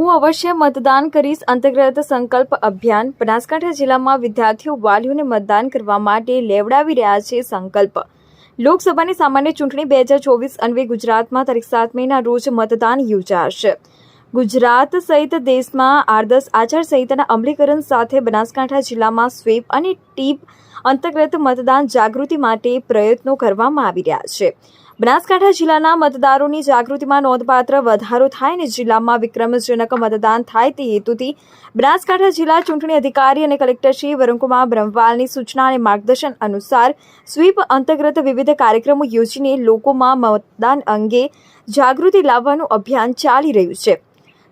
હું અવશ્ય મતદાન કરીશ. અંતર્ગત સંકલ્પ અભિયાન બનાસકાંઠા જિલ્લામાં વિદ્યાર્થીઓ વાલીઓને મતદાન કરવા માટે લેવડાવી રહ્યા છે સંકલ્પ. લોકસભાની સામાન્ય ચૂંટણી બે હજાર ચોવીસ અન્વે ગુજરાતમાં તારીખ સાત મેના રોજ મતદાન યોજાશે. ગુજરાત સહિત દેશમાં આદર્શ આચારસંહિતાના અમલીકરણ સાથે બનાસકાંઠા જિલ્લામાં સ્વીપ અને ટીપ અંતર્ગત મતદાન જાગૃતિ માટે પ્રયત્નો કરવામાં આવી રહ્યા છે. બનાસકાંઠા જિલ્લાના મતદારોની જાગૃતિમાં નોંધપાત્ર વધારો થાય અને જિલ્લામાં વિક્રમજનક મતદાન થાય તે હેતુથી બનાસકાંઠા જિલ્લા ચૂંટણી અધિકારી અને કલેક્ટર શ્રી વરુણકુમાર બ્રહ્મવાલની સૂચના અને માર્ગદર્શન અનુસાર સ્વીપ અંતર્ગત વિવિધ કાર્યક્રમો યોજીને લોકોમાં મતદાન અંગે જાગૃતિ લાવવાનું અભિયાન ચાલી રહ્યું છે.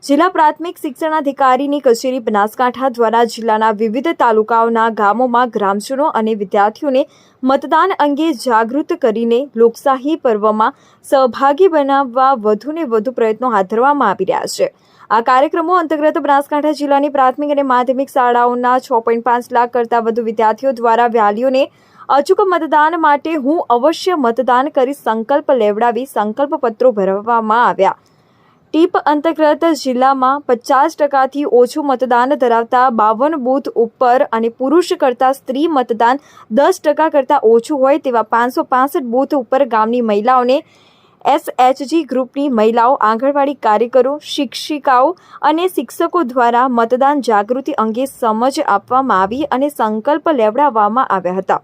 જિલ્લા પ્રાથમિક શિક્ષણાધિકારીની કચેરી બનાસકાંઠા દ્વારા જિલ્લાના વિવિધ તાલુકાઓના ગામોમાં ગ્રામજનો અને વિદ્યાર્થીઓને મતદાન અંગે જાગૃત કરીને લોકશાહી પર્વમાં સહભાગી બનાવવા વધુને વધુ પ્રયત્નો હાથ ધરવામાં આવી રહ્યા છે. આ કાર્યક્રમો અંતર્ગત બનાસકાંઠા જિલ્લાની પ્રાથમિક અને માધ્યમિક શાળાઓના છ પોઈન્ટ પાંચ લાખ કરતાં વધુ વિદ્યાર્થીઓ દ્વારા વાલીઓને અચૂક મતદાન માટે હું અવશ્ય મતદાન કરી સંકલ્પ લેવડાવી સંકલ્પ પત્રો ભરવામાં આવ્યા. ટીપ અંતર્ગત જિલ્લામાં પચાસ ટકાથી ઓછું મતદાન ધરાવતા બાવન બૂથ ઉપર અને પુરુષ કરતાં સ્ત્રી મતદાન દસ ટકા કરતાં ઓછું હોય તેવા પાંચસો પાંસઠ બૂથ ઉપર ગામની મહિલાઓને એસએચજી ગ્રુપની મહિલાઓ, આંગણવાડી કાર્યકરો, શિક્ષિકાઓ અને શિક્ષકો દ્વારા મતદાન જાગૃતિ અંગે સમજ આપવામાં આવી અને સંકલ્પ લેવડાવવામાં આવ્યા હતા.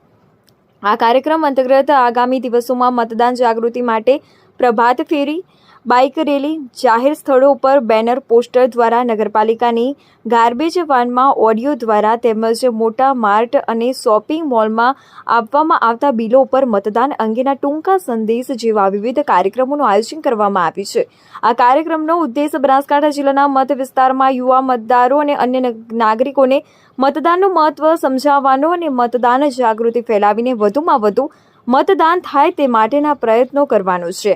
આ કાર્યક્રમ અંતર્ગત આગામી દિવસોમાં મતદાન જાગૃતિ માટે પ્રભાત ફેરી બાઇક રેલી જાહેર સ્થળો ઉપર બેનર પોસ્ટર દ્વારા નગરપાલિકાની ગાર્બેજ વાનમાં ઓડિયો દ્વારા તેમજ મોટા માર્ટ અને શોપિંગ મોલમાં આપવામાં આવતા બિલો ઉપર મતદાન અંગેના ટૂંકા સંદેશ જેવા વિવિધ કાર્યક્રમોનું આયોજન કરવામાં આવ્યું છે. આ કાર્યક્રમનો ઉદ્દેશ બનાસકાંઠા જિલ્લાના મત વિસ્તારમાં યુવા મતદારો અને અન્ય નાગરિકોને મતદાનનું મહત્વ સમજાવવાનો અને મતદાન જાગૃતિ ફેલાવીને વધુમાં વધુ મતદાન થાય તે માટેના પ્રયત્નો કરવાનો છે.